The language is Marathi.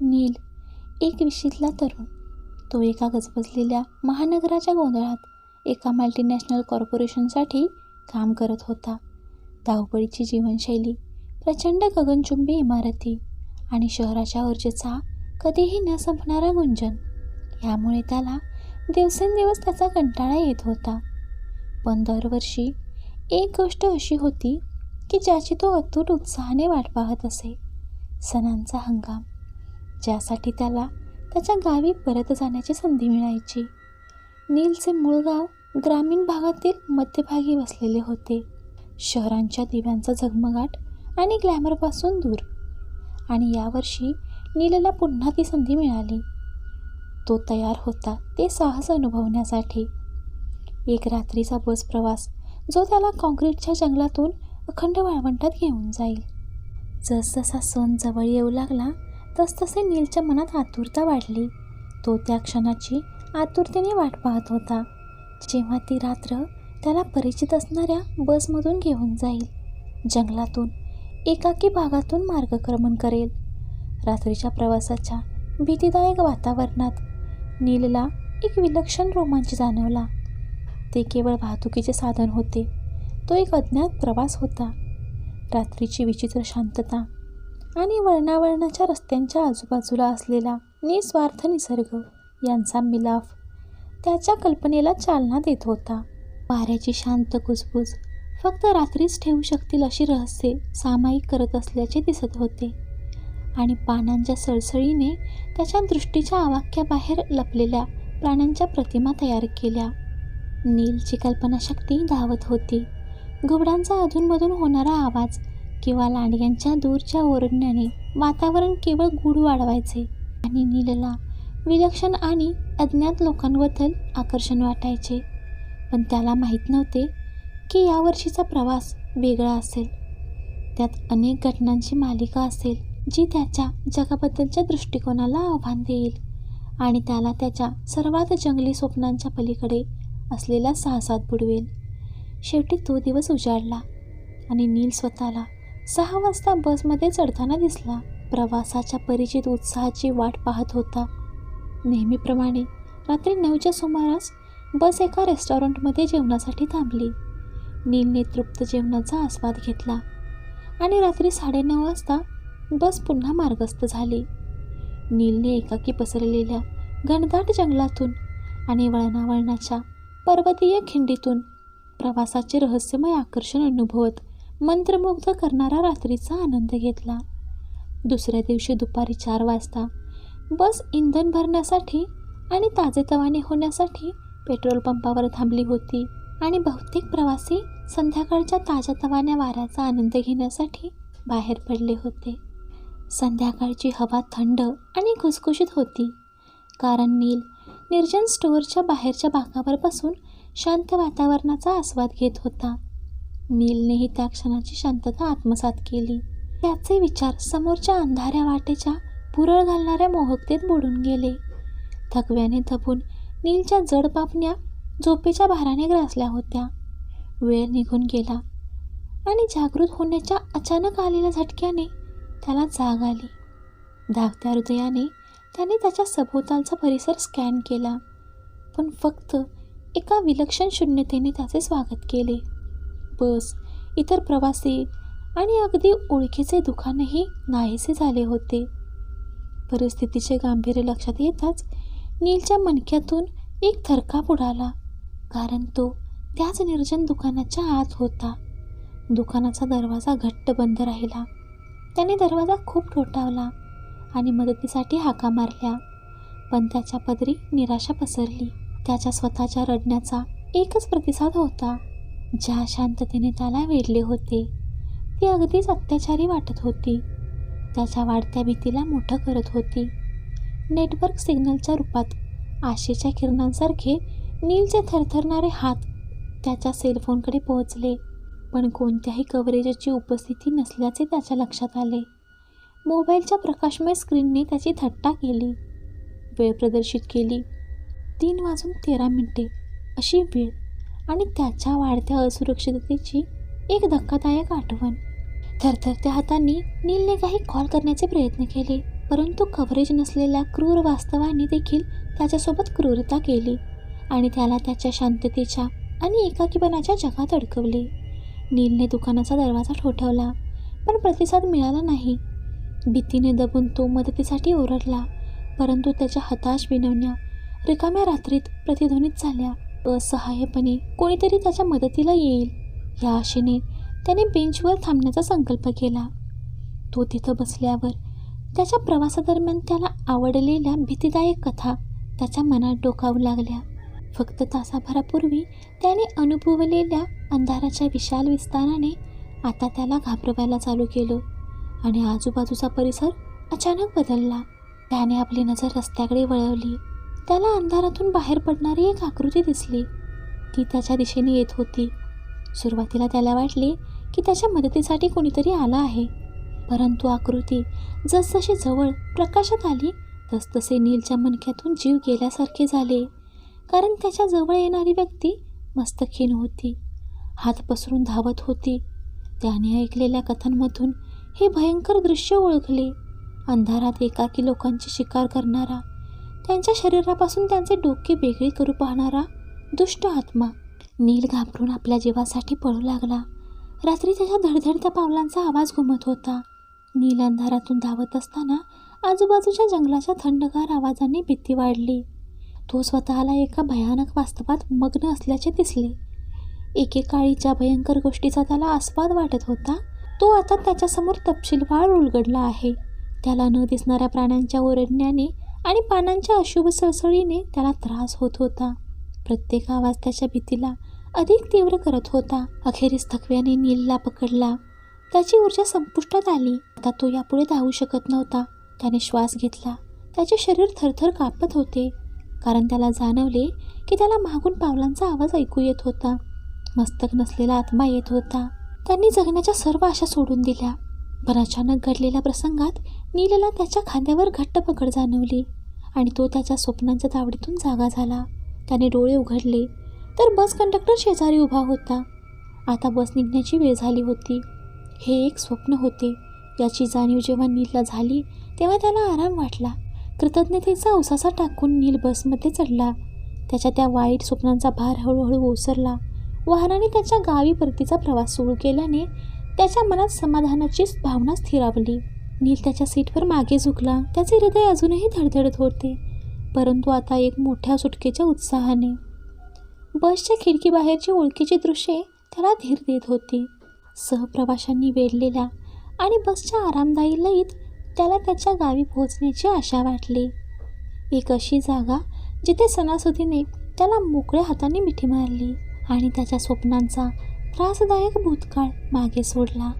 नील एक विशीतला तरुण. तो एका गजबजलेल्या महानगराच्या गोंधळात एका मल्टीनॅशनल कॉर्पोरेशनसाठी काम करत होता. धावपळीची जीवनशैली प्रचंड गगनचुंबी इमारती आणि शहराच्या ऊर्जेचा कधीही न संपणारा गुंजन यामुळे त्याला दिवसेंदिवस त्याचा कंटाळा येत होता. पण दरवर्षी एक गोष्ट अशी होती की ज्याची तो अतूट उत्साहाने वाट पाहत असे. सणांचा हंगाम ज्यासाठी त्याला त्याच्या गावी परत जाण्याची संधी मिळायची. नीलचे मूळ गाव ग्रामीण भागातील मध्यभागी वसलेले होते. शहरांच्या दिव्यांचा झगमगाट आणि ग्लॅमरपासून दूर. आणि यावर्षी नीलला पुन्हा ती संधी मिळाली. तो तयार होता ते साहस अनुभवण्यासाठी. एक रात्रीचा बस प्रवास जो त्याला काँक्रीटच्या जंगलातून अखंड वाळवंटात घेऊन जाईल. जसजसा सण जवळ येऊ लागला तसतसे नीलच्या मनात आतुरता वाढली. तो त्या क्षणाची आतुरतेने वाट पाहत होता. जेव्हा ती रात्र त्याला परिचित असणाऱ्या बसमधून घेऊन जाईल. जंगलातून एकाकी भागातून मार्गक्रमण करेल. रात्रीच्या प्रवासाच्या भीतीदायक वातावरणात नीलला एक विलक्षण रोमांच जाणवला. ते केवळ वाहतुकीचे साधन होते. तो एक अज्ञात प्रवास होता. रात्रीची विचित्र शांतता आणि वळणावळणाच्या रस्त्यांच्या आजूबाजूला असलेला निस्वार्थ निसर्ग यांचा मिलाफ त्याच्या कल्पनेला चालना देत होता. वाऱ्याची शांत कुजबूज फक्त रात्रीच ठेवू शकतील अशी रहस्ये सामायिक करत असल्याचे दिसत होते. आणि पानांच्या सळसळीने त्याच्या दृष्टीच्या आवाक्याबाहेर लपलेल्या प्राण्यांच्या प्रतिमा तयार केल्या. नीलची कल्पनाशक्ती धावत होती. घुबडांचा अधूनमधून होणारा आवाज किंवा लांडग्यांच्या दूरच्या ओरडण्याने वातावरण केवळ गूढ वाढवायचे. आणि नीलला विलक्षण आणि अज्ञात लोकांबद्दल आकर्षण वाटायचे. पण त्याला माहीत नव्हते की यावर्षीचा प्रवास वेगळा असेल. त्यात अनेक घटनांची मालिका असेल जी त्याच्या जगाबद्दलच्या दृष्टिकोनाला आव्हान देईल आणि त्याला त्याच्या सर्वात जंगली स्वप्नांच्या पलीकडे असलेल्या साहसात बुडवेल. शेवटी तो दिवस उजाडला आणि नील स्वतःला सहा वाजता बसमध्ये चढताना दिसला. प्रवासाच्या परिचित उत्साहाची वाट पाहत होता. नेहमीप्रमाणे रात्री नऊच्या सुमारास बस एका रेस्टॉरंटमध्ये जेवणासाठी थांबली. नीलने तृप्त जेवणाचा आस्वाद घेतला आणि रात्री साडेनऊ वाजता बस पुन्हा मार्गस्थ झाली. नीलने एकाकी पसरलेल्या घनदाट जंगलातून आणि वळणावळणाच्या पर्वतीय खिंडीतून प्रवासाचे रहस्यमय आकर्षण अनुभवत मंत्रमुग्ध करणारा रात्रीचा आनंद घेतला. दुसऱ्या दिवशी दुपारी चार वाजता बस इंधन भरण्यासाठी आणि ताजेतवाने होण्यासाठी पेट्रोल पंपावर थांबली होती आणि बहुतेक प्रवासी संध्याकाळच्या ताज्या तवान्या वाऱ्याचा आनंद घेण्यासाठी बाहेर पडले होते. संध्याकाळची हवा थंड आणि खुसखुशीत होती. कारण नील निर्जन स्टोअरच्या बाहेरच्या भागावर बसून शांत वातावरणाचा आस्वाद घेत होता. नीलनेही त्या क्षणाची शांतता आत्मसात केली. त्याचे विचार समोरच्या अंधाऱ्या वाटेच्या पुरळ घालणाऱ्या मोहकतेत बुडून गेले. थकव्याने थपून नीलच्या जड पापण्या झोपेच्या भाराने ग्रासल्या होत्या. वेळ निघून गेला आणि जागृत होण्याच्या अचानक आलेल्या झटक्याने त्याला जाग आली. धावत्या हृदयाने त्याने त्याच्या सभोवतालचा परिसर स्कॅन केला पण फक्त एका विलक्षण शून्यतेने त्याचे स्वागत केले. बस इतर प्रवासी आणि अगदी ओळखीचे दुकानही नाहीसे झाले होते. परिस्थितीचे गांभीर्य लक्षात येताच नीलच्या मणक्यातून एक थरकाप उडाला कारण तो त्याच निर्जन दुकानाच्या आत होता. दुकानाचा दरवाजा घट्ट बंद राहिला. त्याने दरवाजा खूप ठोठावला आणि मदतीसाठी हाका मारल्या पण त्याच्या पदरी निराशा पसरली. त्याच्या स्वतःच्या रडण्याचा एकच प्रतिसाद होता. ज्या शांततेने त्याला वेढले होते ती अगदीच अत्याचारी वाटत होती. त्याच्या वाढत्या भीतीला मोठं करत होती. नेटवर्क सिग्नलच्या रूपात आशेच्या किरणांसारखे नीलचे थरथरणारे हात त्याच्या सेलफोनकडे पोहोचले पण कोणत्याही कव्हरेजची उपस्थिती नसल्याचे त्याच्या लक्षात आले. मोबाईलच्या प्रकाशमय स्क्रीनने त्याची थट्टा केली. वेळ प्रदर्शित केली. तीन वाजून तेरा मिनिटे अशी वेळ आणि त्याच्या वाढत्या असुरक्षिततेची एक धक्कादायक आठवण. थरथरत्या हातांनी नीलने काही कॉल करण्याचे प्रयत्न केले परंतु कव्हरेज नसलेल्या क्रूर वास्तवाने देखील त्याच्यासोबत क्रूरता केली आणि त्याला त्याच्या शांततेच्या आणि एकाकीपणाच्या जगात अडकवले. नीलने दुकानाचा दरवाजा ठोठवला पण प्रतिसाद मिळाला नाही. भीतीने दबून तो मदतीसाठी ओरडला परंतु त्याच्या हताश विनवण्या रिकाम्या रात्रीत प्रतिध्वनित झाल्या. असहाय्यपणे कोणीतरी त्याच्या मदतीला येईल. या आशेने त्याने बेंचवर थांबण्याचा संकल्प केला. तो तिथं बसल्यावर त्याच्या प्रवासादरम्यान त्याला आवडलेल्या भीतीदायक कथा त्याच्या मनात डोकावू लागल्या. फक्त तासाभरापूर्वी त्याने अनुभवलेल्या अंधाराच्या विशाल विस्ताराने आता त्याला घाबरवायला चालू केलं आणि आजूबाजूचा परिसर अचानक बदलला. त्याने आपली नजर रस्त्याकडे वळवली. त्याला अंधारातून बाहेर पडणारी एक आकृती दिसली. ती त्याच्या दिशेने येत होती. सुरुवातीला त्याला वाटले की त्याच्या मदतीसाठी कोणीतरी आलं आहे. परंतु आकृती जसजशी जवळ प्रकाशात आली तसतसे नीलच्या मणक्यातून जीव गेल्यासारखे झाले. कारण त्याच्याजवळ येणारी व्यक्ती मस्तखीन होती. हात पसरून धावत होती. त्याने ऐकलेल्या कथांमधून हे भयंकर दृश्य ओळखले. अंधारात एकाकी लोकांची शिकार करणारा त्यांच्या शरीरापासून त्यांचे डोके वेगळे करू पाहणारा दुष्ट आत्मा नील घाबरून आपल्या जीवासाठी पळू लागला. रात्री त्याच्या धडधडत्या पावलांचा आवाज घुमत होता. नील अंधारातून धावत असताना आजूबाजूच्या जंगलाच्या थंडगार आवाजाने भीती वाढली. तो स्वतःला एका भयानक वास्तवात मग्न असल्याचे दिसले. एकेकाळी ज्या भयंकर गोष्टीचा त्याला आस्वाद वाटत होता. तो आता त्याच्यासमोर तपशीलवार उलगडला आहे. त्याला न दिसणाऱ्या प्राण्यांच्या ओरडण्याने आणि पानांच्या अशुभ सळसळीने त्याला त्रास होत होता. प्रत्येक आवाज त्याच्या भीतीला अधिक तीव्र करत होता. अखेरीस थकव्याने नीलला पकडला. त्याची ऊर्जा संपुष्टात आली. आता तो यापुढे धावू शकत नव्हता. त्याने श्वास घेतला. त्याचे शरीर थरथर कापत होते. कारण त्याला जाणवले की त्याला मागून पावलांचा आवाज ऐकू येत होता. मस्तक नसलेला आत्मा येत होता. त्यांनी जगण्याच्या सर्व आशा सोडून दिल्या. पण अचानक घडलेल्या प्रसंगात नीलला त्याच्या खांद्यावर घट्ट पकड जाणवली. आणि तो त्याच्या स्वप्नांच्या तावडीतून जागा झाला. त्याने डोळे उघडले तर बस कंडक्टर शेजारी उभा होता. आता बस निघण्याची वेळ झाली होती. हे एक स्वप्न होते. याची जाणीव जेव्हा नीलला झाली तेव्हा त्याला आराम वाटला. कृतज्ञतेचा उसासा टाकून नील बसमध्ये चढला. त्याच्या त्या वाईट स्वप्नांचा भार हळूहळू ओसरला. वाहनाने त्याच्या गावी परतीचा प्रवास सुरू केल्याने त्याच्या मनात समाधानाची भावना स्थिरावली. नील त्याच्या सीटवर मागे झुकला. त्याचे हृदय अजूनही धडधडत होते. परंतु आता एक मोठ्या सुटकेच्या उत्साहाने. बसच्या खिडकीबाहेरची ओळखीची दृश्ये त्याला धीर देत होती. सहप्रवाशांनी वेढलेल्या आणि बसच्या आरामदायी लईत त्याला त्याच्या गावी पोहोचण्याची आशा वाटली. एक अशी जागा जिथे सणासुदीने त्याला मोकळ्या हाताने मिठी मारली आणि त्याच्या स्वप्नांचा त्रासदायक भूतकाळ मागे सोडला.